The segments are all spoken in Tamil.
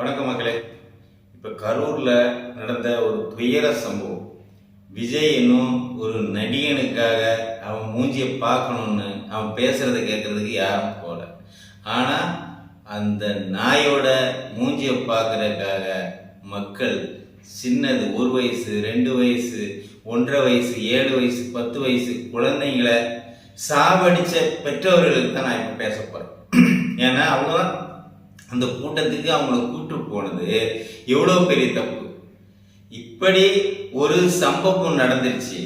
வணக்கம் மக்களே. இப்போ கரூரில் நடந்த ஒரு துயர சம்பவம். விஜய் என்னும் ஒரு நடிகனுக்காக அவன் மூஞ்சியை பார்க்கணுன்னு அவன் பேசுகிறத கேட்குறதுக்கு யாரும் போகல ஆனால் அந்த நாயோட மூஞ்சியை பார்க்குறதுக்காக மக்கள் சின்னது ஒரு வயசு ரெண்டு வயசு ஒன்றரை வயசு ஏழு வயசு பத்து வயசு குழந்தைங்களை சாவடித்த பெற்றவர்களுக்கு தான் நான் இப்போ பேச போகிறேன் ஏன்னா அவங்க தான் அந்த கூட்டத்துக்கு அவங்கள கூட்டு போனது எவ்வளோ பெரிய தப்பு? இப்படி ஒரு சம்பவம் நடந்துருச்சு.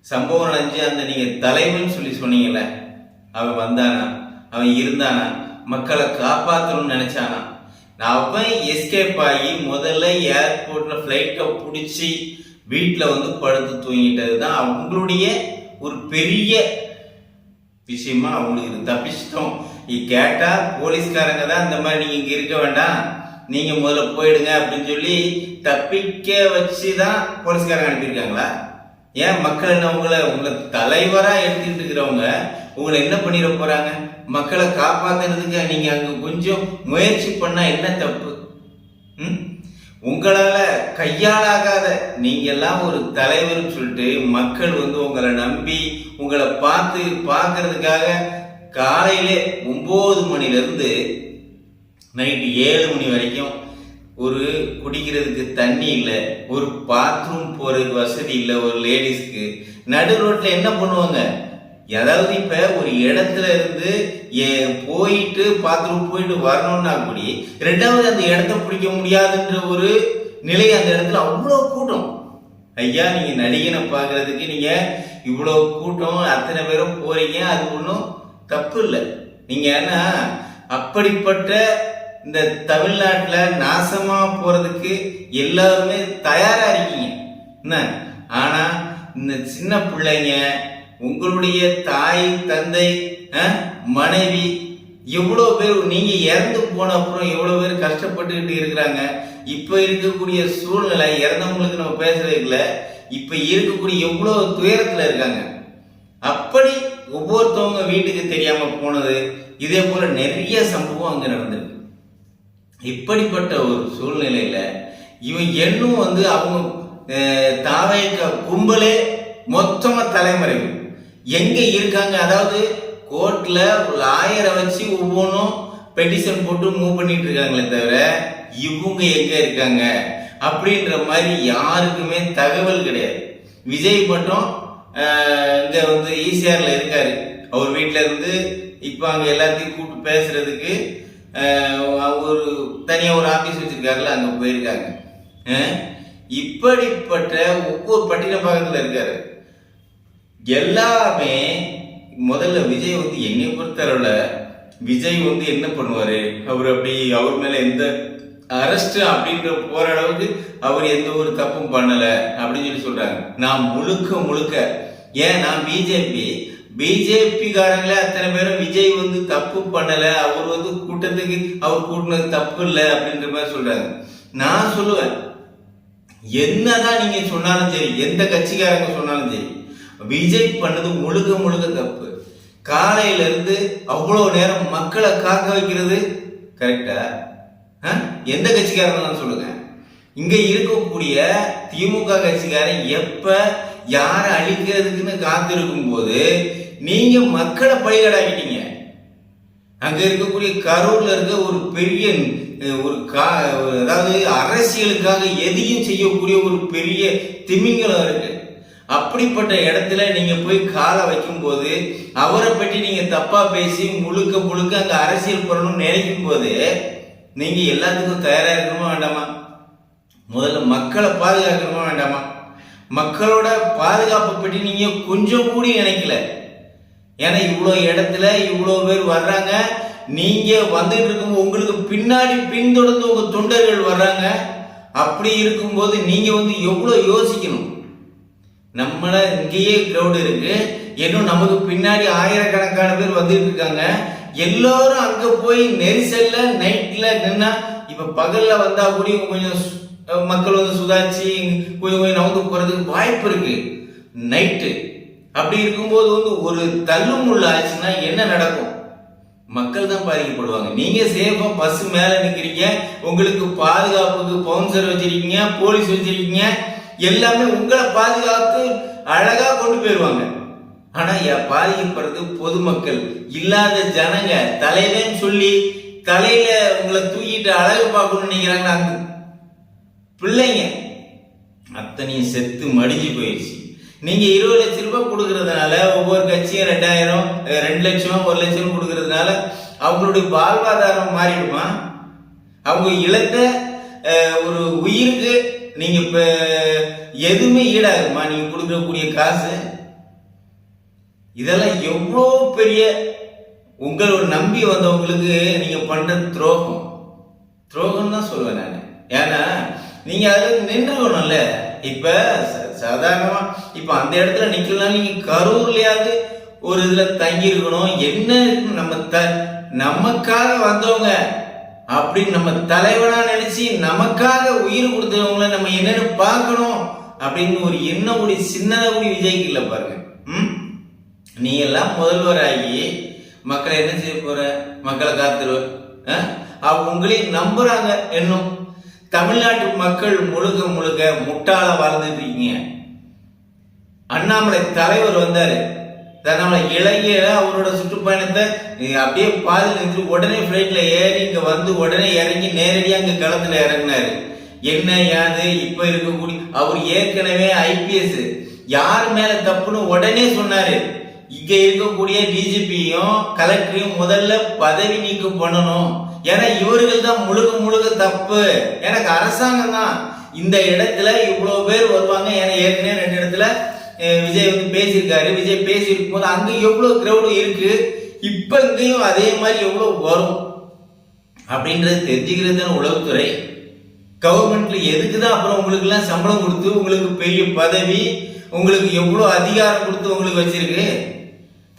சம்பவம் நடந்துச்சு அந்த நீங்கள் தலைவன் சொல்லி சொன்னீங்களே அவன் வந்தானா? அவன் இருந்தானா? மக்களை காப்பாற்றணும்னு நினச்சானா? அவன் எஸ்கேப் ஆகி முதல்ல ஏர்போர்ட்டில் ஃப்ளைட்டை பிடிச்சி வீட்டில் வந்து படுத்து தூங்கிட்டது தான் அவங்களுடைய ஒரு பெரிய விஷயமா அவங்களுக்கு இது தப்பிச்சிட்டோம். இது கேட்டா போலீஸ்காரங்க தான் இந்த மாதிரி நீங்க இங்க இருக்க வேண்டாம். நீங்க முதல்ல போயிடுங்க அப்படின்னு சொல்லி தப்பிக்க வச்சு தான் போலீஸ்காரங்க அனுப்பியிருக்காங்களா? ஏன் மக்கள் என்ன உங்களை உங்களை தலைவரா எடுத்துக்கிட்டு இருக்கிறவங்க உங்களை என்ன பண்ணிட போறாங்க? மக்களை காப்பாத்துறதுக்கு நீங்க அங்க கொஞ்சம் முயற்சி பண்ணா என்ன தப்பு? ம்? உங்களால கையாளாகாத நீங்க எல்லாம் ஒரு தலைவர்னு சொல்லிட்டு மக்கள் வந்து உங்களை நம்பி உங்களை பார்த்து பார்க்கறதுக்காக காலையிலே ஒம்பது மணிலேருந்து நைட்டு ஏழு மணி வரைக்கும் ஒரு குடிக்கிறதுக்கு தண்ணி இல்லை ஒரு பாத்ரூம் போகிறதுக்கு வசதி இல்லை ஒரு லேடிஸ்க்கு நடு ரோட்டில் என்ன பண்ணுவாங்க? அதாவது இப்போ ஒரு இடத்துல இருந்து ஏ- போயிட்டு பாத்ரூம் போயிட்டு வரணும்னா கூடி ரெண்டாவது அந்த இடத்த பிடிக்க முடியாதுன்ற ஒரு நிலை அந்த இடத்துல அவ்வளோ கூட்டம். ஐயா நீங்கள் நடிகனை பார்க்குறதுக்கு நீங்கள் இவ்வளோ கூட்டம் அத்தனை பேரும் போகிறீங்க அது ஒன்றும் தப்பு இல்லை நீங்கள் ஏன்னா அப்படிப்பட்ட இந்த தமிழ்நாட்டில் நாசமாக போகிறதுக்கு எல்லாருமே தயாராக இருக்கீங்க. என்ன? ஆனால் இந்த சின்ன பிள்ளைங்க உங்களுடைய தாய் தந்தை மனைவி எவ்வளோ பேர் நீங்கள் இறந்து போன அப்புறம் எவ்வளோ பேர் கஷ்டப்பட்டுக்கிட்டு இருக்கிறாங்க. இப்போ இருக்கக்கூடிய சூழ்நிலை இறந்தவங்களுக்கு நம்ம பேசுறதுல இப்போ இருக்கக்கூடிய எவ்வளோ துயரத்தில் இருக்காங்க. அப்படி ஒவ்வொருத்தவங்க வீட்டுக்கு தெரியாம போனது இதே போல நிறைய சம்பவம் அங்க நடந்திருக்கு. இப்படிப்பட்ட ஒரு சூழ்நிலையில இவன் என்னும் வந்து அவங்க அஹ், கும்பலே மொத்தமா தலைமறைவு. எங்க இருக்காங்க? அதாவது கோர்ட்ல லாயரை வச்சு ஒவ்வொன்றும் பெட்டிஷன் போட்டு மூவ் பண்ணிட்டு இருக்காங்களே தவிர இவங்க எங்க இருக்காங்க? அப்படின்ற மாதிரி யாருக்குமே தகவல் கிடையாது. விஜய் மட்டும் இங்கே வந்து ஈசிஆரில் இருக்கார். அவர் வீட்டில் இருந்து இப்போ அங்கே எல்லாத்தையும் கூப்பிட்டு பேசுகிறதுக்கு ஒரு தனியாக ஒரு ஆஃபீஸ் வச்சுருக்காருல அங்கே போயிருக்காங்க. இப்படிப்பட்ட ஒவ்வொரு பட்டினப்பாக்கத்துல இருக்காரு. எல்லாமே முதல்ல விஜய் வந்து என்னை பொறுத்தளவில் விஜய் வந்து என்ன பண்ணுவார்? அவர் அப்படி அவர் மேலே எந்த அரெஸ்ட் அப்படின்ற போற அளவுக்கு அவர் எந்த ஒரு தப்பும் பண்ணல அப்படின்னு சொல்லி சொல்றாங்க. நான் முழுக்க முழுக்க ஏன் நான் பிஜேபி பிஜேபி அத்தனை பேரும் விஜய் வந்து தப்பு பண்ணல அவர் வந்து கூட்டத்துக்கு அவர் கூட்டினது தப்பு இல்லை அப்படின்ற மாதிரி சொல்றாங்க. நான் சொல்லுவேன் என்னதான் நீங்க சொன்னாலும் சரி எந்த கட்சிக்காரங்க சொன்னாலும் சரி விஜய் பண்ணது முழுக்க முழுக்க தப்பு. காலையில இருந்து அவ்வளோ நேரம் மக்களை காக்க வைக்கிறது கரெக்டா எந்த கட்சிக்காரங்க சொல்லுங்க. இங்க இருக்கக்கூடிய திமுக கட்சிக்காரன் எப்ப யாரை அழிக்கிறதுக்குன்னு காத்திருக்கும் போது நீங்க மக்களை பழிகடாக்கிட்டீங்க. அங்க இருக்கக்கூடிய கரூர்ல இருக்க ஒரு பெரிய ஒரு கா அதாவது அரசியலுக்காக எதையும் செய்யக்கூடிய ஒரு பெரிய திமிங்கலம் இருக்கு. அப்படிப்பட்ட இடத்துல நீங்க போய் காலை வைக்கும்போது அவரை பற்றி நீங்க தப்பா பேசி முழுக்க முழுக்க அங்க அரசியல் பண்ணணும்னு நினைக்கும் போது நீங்கள் எல்லாத்துக்கும் தயாராக இருக்கணுமா வேண்டாமா? முதல்ல மக்களை பாதுகாக்கணுமா வேண்டாமா? மக்களோட பாதுகாப்பை பற்றி நீங்கள் கொஞ்சம் கூட நினைக்கல. ஏன்னா இவ்வளோ இடத்துல இவ்வளோ பேர் வர்றாங்க. நீங்கள் வந்துட்டு இருக்கும் உங்களுக்கு பின்னாடி பின்தொடர்ந்து உங்கள் தொண்டர்கள் வர்றாங்க. அப்படி இருக்கும்போது நீங்கள் வந்து எவ்வளோ யோசிக்கணும்? நம்மளை இங்கேயே க்ரௌடு இருக்குது இன்னும் நமக்கு பின்னாடி ஆயிரக்கணக்கான பேர் வந்துட்டு இருக்காங்க. எல்லாரும் அங்க போய் நெரிசல்ல நைட்ல நின்னா இப்ப பகல்ல வந்தா கூட கொஞ்சம் மக்கள் வந்து சுதாரிச்சு கொஞ்சம் கொஞ்சம் நவுந்து போறதுக்கு வாய்ப்பு இருக்கு. நைட்டு அப்படி இருக்கும்போது வந்து ஒரு தள்ளுமுள்ள ஆச்சுன்னா என்ன நடக்கும்? மக்கள் தான் பாதிக்கப்படுவாங்க. நீங்க சேஃபா பஸ் மேல நிக்கிறீங்க உங்களுக்கு பாதுகாப்புக்கு பவுன்சர் வச்சிருக்கீங்க போலீஸ் வச்சிருக்கீங்க எல்லாமே உங்களை பாதுகாத்து அழகா கொண்டு போயிருவாங்க. ஆனா பாதிக்கப்படுறது பொதுமக்கள் இல்லாத ஜனங்க தலைவன் சொல்லி தலையில உங்களை தூக்கிட்டு அழகு பார்க்கணும்னு நினைக்கிறாங்க அந்த பிள்ளைங்க அத்தனையும் செத்து மடிஞ்சு போயிடுச்சு நீங்க இருபது லட்சம் ரூபாய் கொடுக்கறதுனால ஒவ்வொரு கட்சியும் ரெண்டாயிரம் ரெண்டு லட்சம் ஒரு லட்சம் கொடுக்கறதுனால அவங்களுடைய வாழ்வாதாரம் மாறிடுமா? அவங்க இழந்த ஒரு உயிருக்கு நீங்க இப்ப எதுவுமே ஈடாகுமா? நீங்க கொடுக்கக்கூடிய காசு? இதெல்லாம் எவ்வளோ பெரிய உங்களோட நம்பி வந்தவங்களுக்கு நீங்கள் பண்ணுறது துரோகம். துரோகம் தான் சொல்லுவேன் நான். ஏன்னா நீங்கள் அதில் நின்றுக்கணும்ல. இப்போ ச- இப்போ அந்த இடத்துல நிற்கலாம் நீங்கள் கரூர்லையாவது ஒரு இதில் தங்கியிருக்கணும். என்ன நம்ம த நமக்காக வந்தவங்க அப்படின்னு நம்ம தலைவனாக நினச்சி நமக்காக உயிர் கொடுத்தவங்கள நம்ம என்னன்னு பார்க்கணும் அப்படின்னு ஒரு எண்ணம் கூடி சின்னதாக கூடி விஜய்க்கு இல்லை பாருங்க. ம்? நீ எல்லாம் முதல்வராகி மக்களை என்ன செய்ய போற? மக்களை காத்துருவ ஆ? அவங்க உங்களையும் நம்புறாங்க இன்னும் தமிழ்நாட்டு மக்கள் முழுக்க முழுக்க முட்டாள வாழ்ந்துட்டு இருக்கீங்க. அண்ணாமலை தலைவர் வந்தாரு. தன்னோட இளைய அவரோட சுற்றுப்பயணத்தை அப்படியே பாதியில் நின்று உடனே ஃப்ளைட்ல ஏறி இங்க வந்து உடனே இறங்கி நேரடியாக இங்க களத்துல இறங்கினாரு. என்ன யாது இப்ப இருக்கக்கூடிய அவர் ஏற்கனவே ஐபிஎஸ் யார் மேல தப்புன்னு உடனே சொன்னாரு. இங்க இருக்கக்கூடிய டிஜிபியும் கலெக்டரையும் முதல்ல பதவி நீக்கம் பண்ணணும். ஏன்னா இவர்கள் தான் முழுக்க முழுக்க தப்பு. எனக்கு அரசாங்கம் தான். இந்த இடத்துல இவ்வளவு பேர் வருவாங்க. ஏன்னா ஏற்கனவே ரெண்டு இடத்துல விஜய் வந்து பேசியிருக்காரு. விஜய் பேசியிருக்கும் போது அங்கே எவ்வளோ கிரௌடு இருக்கு? இப்போ இங்கேயும் அதே மாதிரி எவ்வளோ வரும்? அப்படின்றது தெரிஞ்சுக்கிறது தானே உளவுத்துறை. கவர்மெண்ட்ல எதுக்கு தான் அப்புறம் உங்களுக்குலாம் சம்பளம் கொடுத்து உங்களுக்கு பெரிய பதவி உங்களுக்கு எவ்வளோ அதிகாரம் கொடுத்து உங்களுக்கு வச்சிருக்கு?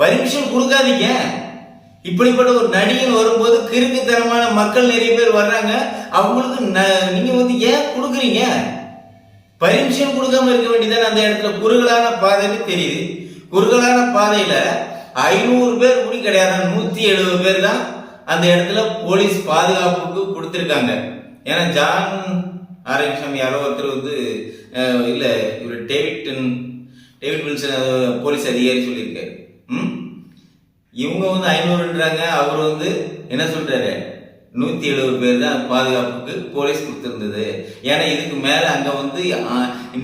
பர்மிஷன் கொடுக்காதீங்க. இப்படிப்பட்ட ஒரு நடிகன் வரும்போது கிறுக்குத்தனமான மக்கள் நிறைய பேர் வர்றாங்க. அவங்களுக்கு ந- நீங்க வந்து ஏன் கொடுக்குறீங்க? பர்மிஷன் கொடுக்காம இருக்க வேண்டியதானே அந்த இடத்துல? குறுகலான பாதைன்னு தெரியுது. குறுகலான பாதையில ஐநூறு பேர் கூட கிடையாது. நூத்தி எழுபது பேர் தான் அந்த இடத்துல போலீஸ் பாதுகாப்புக்கு கொடுத்துருக்காங்க. ஏன்னா ஜான் ஆரோக்கியசாமி யாரோ ஒருத்தர் வந்து இல்லை இல்ல இவர் டேவிட்டன் டேவிட் வில்சன் போலீஸ் அதிகாரி சொல்லியிருக்காரு. இவங்க வந்து ஐநூறுன்றாங்க அவர் வந்து என்ன சொல்றாரு? நூத்தி எழுபது பேர் தான் பாதுகாப்புக்கு போலீஸ் கொடுத்துருந்தது. ஏன்னா இதுக்கு மேல அங்க வந்து ஆ,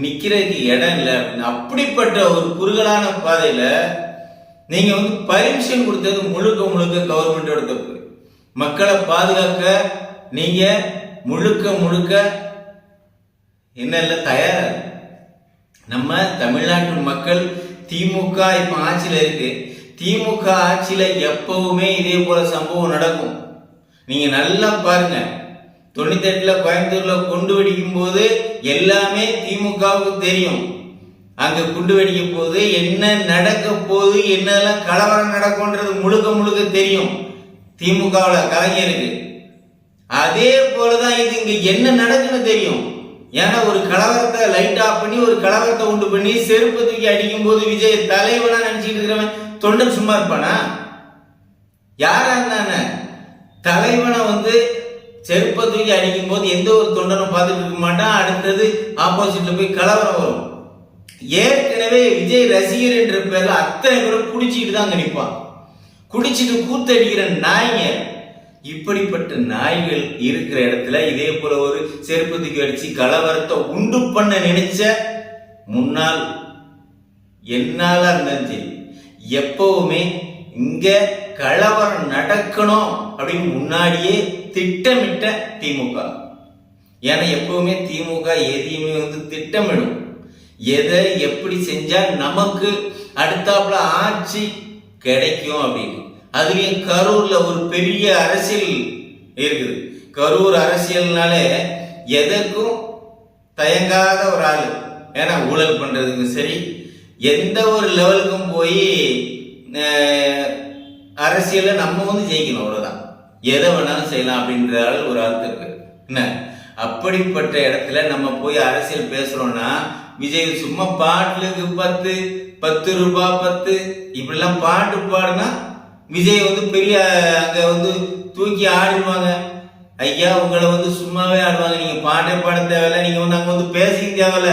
நிக்கிறதுக்கு இடம் இல்லை. அப்படின்னு அப்படிப்பட்ட ஒரு குறுகலான பாதையில நீங்க வந்து பர்மிஷன் கொடுத்தது முழுக்க முழுக்க கவர்மெண்டோட தப்பு. மக்களை பாதுகாக்க நீங்க முழுக்க முழுக்க என்ன இல்லை தயாரா நம்ம தமிழ்நாட்டு மக்கள் திமுக இப்ப ஆட்சியில இருக்கு. திமுக ஆட்சியில எப்பவுமே இதே போல சம்பவம் நடக்கும். நீங்க நல்லா பாருங்க. தொண்ணூத்தி எட்டுல கோயம்புத்தூர்ல குண்டு வெடிக்கும் போது எல்லாமே திமுகவுக்கு தெரியும். அங்க குண்டு வெடிக்கும் போது என்ன நடக்க போகுது என்னெல்லாம் கலவரம் நடக்கும்ன்றது முழுக்க முழுக்க தெரியும். திமுகவில் கலைஞருக்கு. அதே போலதான் இது இங்க என்ன நடக்குன்னு தெரியும். ஏன்னா ஒரு கலவரத்தை லைட் ஆஃப் பண்ணி ஒரு கலவரத்தை உண்டு பண்ணி செருப்பு தூக்கி அடிக்கும் போது விஜய் தலைவனா நினைச்சிட்டு இருக்கிறவன் தொண்டன் சும்மா இருப்பானா? யாரா இருந்தானே? தலைவனை வந்து செருப்பை தூக்கி அடிக்கும் போது எந்த ஒரு தொண்டனும் பார்த்துட்டு இருக்க மாட்டான். அடுத்தது ஆப்போசிட்ல போய் கலவரம் வரும். ஏற்கனவே விஜய் ரசிகர் என்ற பேர்ல அத்தனை பேரும் குடிச்சிட்டு தான் அங்க குடிச்சிட்டு கூத்தடிக்கிற நாய்ங்க இப்படிப்பட்ட நாய்கள் இருக்கிற இடத்துல இதே போல ஒரு செருப்பு தூக்கி அடிச்சு கலவரத்தை உண்டு பண்ண நினைச்ச முன்னாள் என்னால இருந்தாலும் சரி எப்பவுமே இங்க கலவரம் நடக்கணும் அப்படின்னு முன்னாடியே திட்டமிட்ட திமுக. ஏன்னா எப்பவுமே திமுக எதையுமே வந்து திட்டமிடும். எதை எப்படி செஞ்சா நமக்கு அடுத்தாப்புல ஆட்சி கிடைக்கும் அப்படின்னு. அதுலயும் கரூர்ல ஒரு பெரிய அரசியல் இருக்குது. கரூர் அரசியல்னாலே எதற்கும் தயங்காத ஒரு ஆள். ஏன்னா ஊழல் பண்றதுக்கு சரி எந்த ஒரு லெவலுக்கும் போய் அரசியலை நம்ம வந்து ஜெயிக்கணும் அவ்வளவுதான். எதை வேணாலும் செய்யலாம் அப்படின்ற ஆள் ஒரு ஆள் என்ன? அப்படிப்பட்ட இடத்துல நம்ம போய் அரசியல் பேசுறோம்னா விஜய் சும்மா பாட்டுக்கு பத்து பத்து ரூபாய் பத்து இப்படிலாம் பாட்டு பாடுனா விஜய் வந்து பெரிய அங்கே வந்து தூக்கி ஆடிடுவாங்க ஐயா உங்களை வந்து சும்மாவே ஆடுவாங்க. நீங்கள் பாட்டே பாட தேவையில்ல. நீங்கள் வந்து அங்கே வந்து பேசிக்க தேவையில்ல.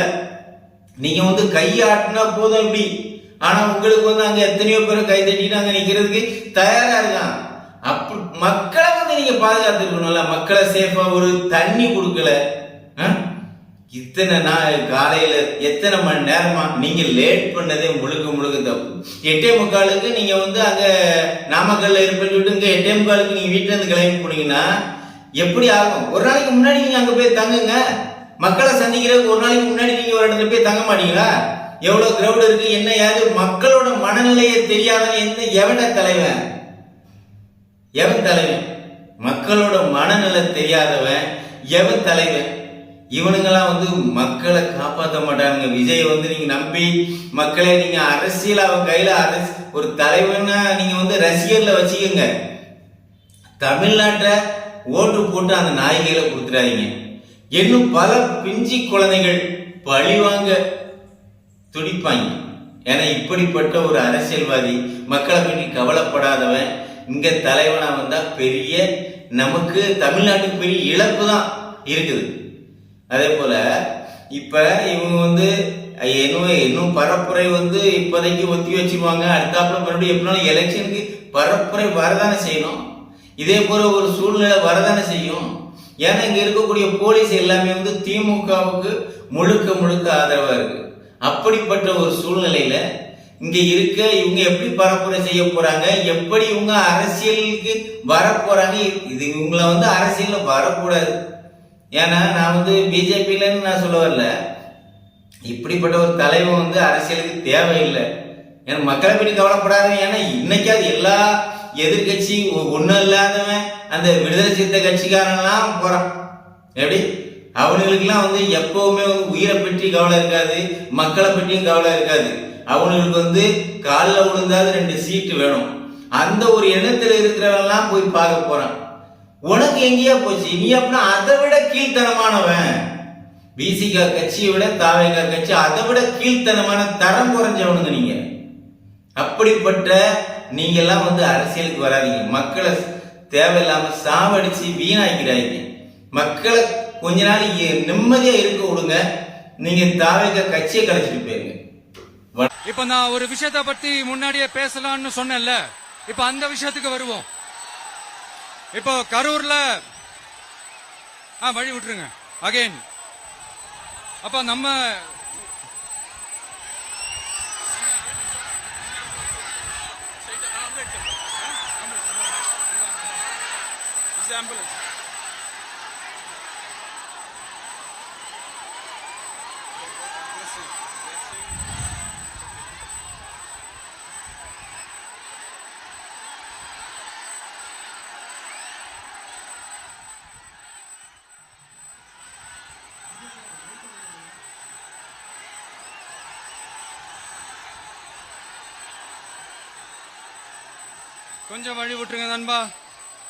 நீங்கள் வந்து கை ஆட்டினா போதும் இப்படி. ஆனால் உங்களுக்கு வந்து அங்கே எத்தனையோ பேர் கை தட்டிட்டு அங்கே நிற்கிறதுக்கு தயாராக இருக்கான் அப்படி மக்களை வந்து நீங்கள் பாதுகாத்துருக்கணும்ல மக்களை சேஃபாக ஒரு தண்ணி கொடுக்கல. இத்தனை நாள் காலையில எத்தனை மணி நேரமா நீங்க லேட் பண்ணதே முழுக்க முழுக்க தப்பு. எட்டே முக்காலுக்கு நீங்க வந்து அங்க நாமக்கல்ல இருப்பேன்னு சொல்லிட்டு எட்டே முக்காலுக்கு நீங்க வீட்டுல இருந்து கிளம்பி போனீங்கன்னா எப்படி ஆகும்? ஒரு நாளைக்கு முன்னாடி நீங்க அங்க போய் தங்குங்க. மக்களை சந்திக்கிறதுக்கு ஒரு நாளைக்கு முன்னாடி நீங்க ஒரு இடத்துல போய் தங்க மாட்டீங்களா? எவ்வளவு கிரௌட் இருக்கு என்ன ஏது? மக்களோட மனநிலையை தெரியாதவன் என்ன? எவன தலைவன்? எவன் தலைவன்? மக்களோட மனநிலை தெரியாதவன் எவன் தலைவன்? இவனுங்கெல்லாம் வந்து மக்களை காப்பாற்ற மாட்டானுங்க. விஜய் வந்து நீங்க நம்பி மக்களை நீங்க அரசியல் அவன் கையில அரசு ஒரு தலைவனா நீங்க வந்து ரசிகர்ல வச்சுக்கோங்க. தமிழ்நாட்டை ஓட்டு போட்டு அந்த நாய்கையில கொடுத்துறாதீங்க இன்னும் பல பிஞ்சி குழந்தைகள் பழிவாங்க துடிப்பாங்க. ஏன்னா இப்படிப்பட்ட ஒரு அரசியல்வாதி மக்களை பற்றி கவலைப்படாதவன் இங்க தலைவனா வந்தா பெரிய நமக்கு தமிழ்நாட்டுக்கு பெரிய இழப்பு தான் இருக்குது. அதே போல இப்போ இவங்க வந்து இன்னும் இன்னும் பரப்புரை வந்து இப்போதைக்கு ஒத்தி வச்சிருவாங்க அடுத்தாப்புல மறுபடியும் எப்படினாலும் எலெக்ஷனுக்கு பரப்புரை வரதானே செய்யணும். இதே போல ஒரு சூழ்நிலை வரதானே செய்யும். ஏன்னா இங்கே இருக்கக்கூடிய போலீஸ் எல்லாமே வந்து திமுகவுக்கு முழுக்க முழுக்க ஆதரவாக இருக்கு. அப்படிப்பட்ட ஒரு சூழ்நிலையில இங்கே இருக்க இவங்க எப்படி பரப்புரை செய்ய போறாங்க? எப்படி இவங்க அரசியலுக்கு வர இது இவங்களை வந்து அரசியலில் வரக்கூடாது. ஏன்னா நான் வந்து பிஜேபியிலன்னு நான் சொல்ல வரல. இப்படிப்பட்ட ஒரு தலைவன் வந்து அரசியலுக்கு தேவையில்லை. ஏன்னா மக்களை பற்றி கவலைப்படாதவன் ஏன்னா இன்னைக்காவது எல்லா எதிர்கட்சி ஒன்றும் இல்லாதவன் அந்த விடுதலை சித்த கட்சிக்காரன்லாம் போகிறான் எப்படி? அவனுங்களுக்குலாம் வந்து எப்பவுமே வந்து உயிரை பற்றி கவலை இருக்காது மக்களை பற்றியும் கவலை இருக்காது. அவனுங்களுக்கு வந்து காலில் விழுந்தாது ரெண்டு சீட்டு வேணும். அந்த ஒரு எண்ணத்தில் இருக்கிறவன்லாம் போய் பார்க்க போகிறான் உனக்கு எங்கேயா போச்சு. நீ அப்படின்னா அதை விட கீழ்த்தனமானவன். பிசிகா கட்சியை விட தாவேகா கட்சி அதை விட கீழ்த்தனமான தரம் குறைஞ்சவனுங்க நீங்க. அப்படிப்பட்ட நீங்கெல்லாம் வந்து அரசியலுக்கு வராதீங்க. மக்களை தேவையில்லாம சாவடிச்சு வீணாக்கிறாங்க மக்களை கொஞ்ச நாள் இங்கே நிம்மதியா இருக்க விடுங்க. நீங்க தாவேகா கட்சியை கலைச்சிட்டு போயிருங்க. இப்ப நான் ஒரு விஷயத்த பத்தி முன்னாடியே பேசலாம்னு சொன்னேன்ல. இப்ப அந்த விஷயத்துக்கு வருவோம். இப்போ கரூர்ல ஆ வழி விட்டுருங்க. அகைன் அப்ப நம்ம கொஞ்சம் வழி விட்டுருங்க நண்பா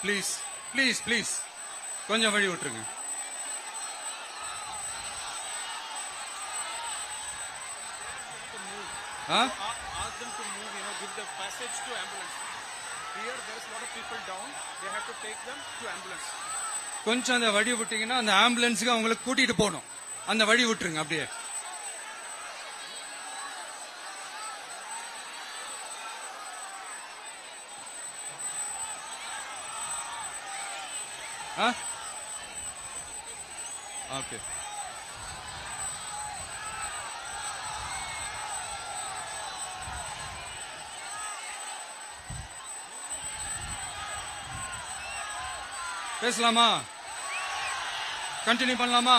ப்ளீஸ் ப்ளீஸ் ப்ளீஸ் கொஞ்சம் வழி விட்டுருங்க ஆ ask them to move, you know, give the passage to ambulance. Here, there's a lot of people down. They have to take them to ambulance. கொஞ்சம் அந்த வழி விட்டீங்கன்னா அந்த ஆம்புலன்ஸுக்கு அவங்களுக்கு கூட்டிட்டு போகணும் அந்த வழி விட்டுருங்க அப்படியே ஆ ஓகே பேசலாமா கண்டினியூ பண்ணலாமா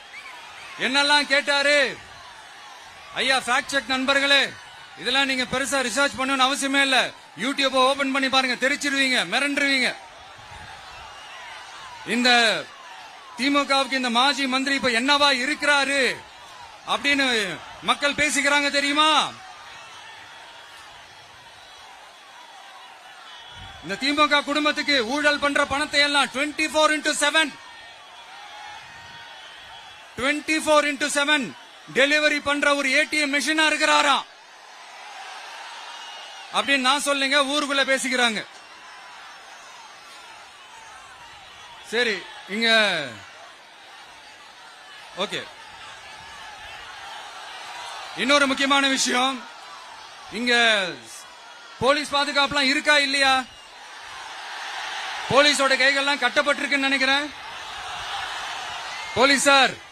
என்னெல்லாம் கேட்டாரு? ஐயா ஃபேக்ட் செக் நண்பர்களே இதெல்லாம் நீங்க பெருசா ரிசர்ச் பண்ணணும்னு அவசியமே இல்ல. யூடியூப் ஓபன் பண்ணி பாருங்க தெரிச்சிருவீங்க மிரண்டுருவீங்க. இந்த திமுகவுக்கு இந்த மாஜி மந்திரி இப்ப என்னவா இருக்கிறாரு அப்படின்னு மக்கள் பேசிக்கிறாங்க தெரியுமா? இந்த திமுக குடும்பத்துக்கு ஊழல் பண்ற பணத்தை எல்லாம் twenty four into seven twenty four into seven delivery பண்ற ஒரு ஏடிஎம் மிஷினா இருக்கிறாராம் அப்படின்னு நான் சொல்லுங்க ஊருக்குள்ள பேசிக்கிறாங்க. சரி இங்க ஓகே. இன்னொரு முக்கியமான விஷயம் இங்க போலீஸ் பாதுகாப்புலாம் இருக்கா இல்லையா? போலீஸோட கைகள்லாம் கட்டப்பட்டிருக்குன்னு நினைக்கிறேன். போலீஸ் சார்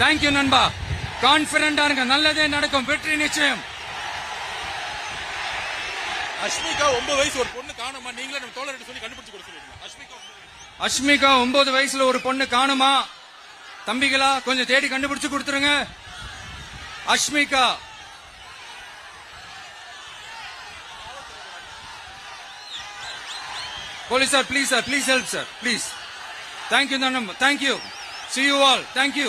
தேங்க்யூ நண்பா. கான்பிடண்டா இருங்க. நல்லதே நடக்கும். வெற்றி நிச்சயம். அஷ்மிகா ஒன்பது வயசு ஒரு பொண்ணு காணுமா? நீங்களே நம்ம தோழர்கிட்ட சொல்லி கண்டுபிடிச்சு சொல்லிருக்கீங்க அஷ்மிகா. அஷ்மிகா ஒன்பது வயசுல ஒரு பொண்ணு காணுமா? தம்பிகளா கொஞ்சம் தேடி கண்டுபிடிச்சு கொடுத்துருங்க. Ashmika. Police sir please sir please help sir please thank you தான் thank you see you all thank you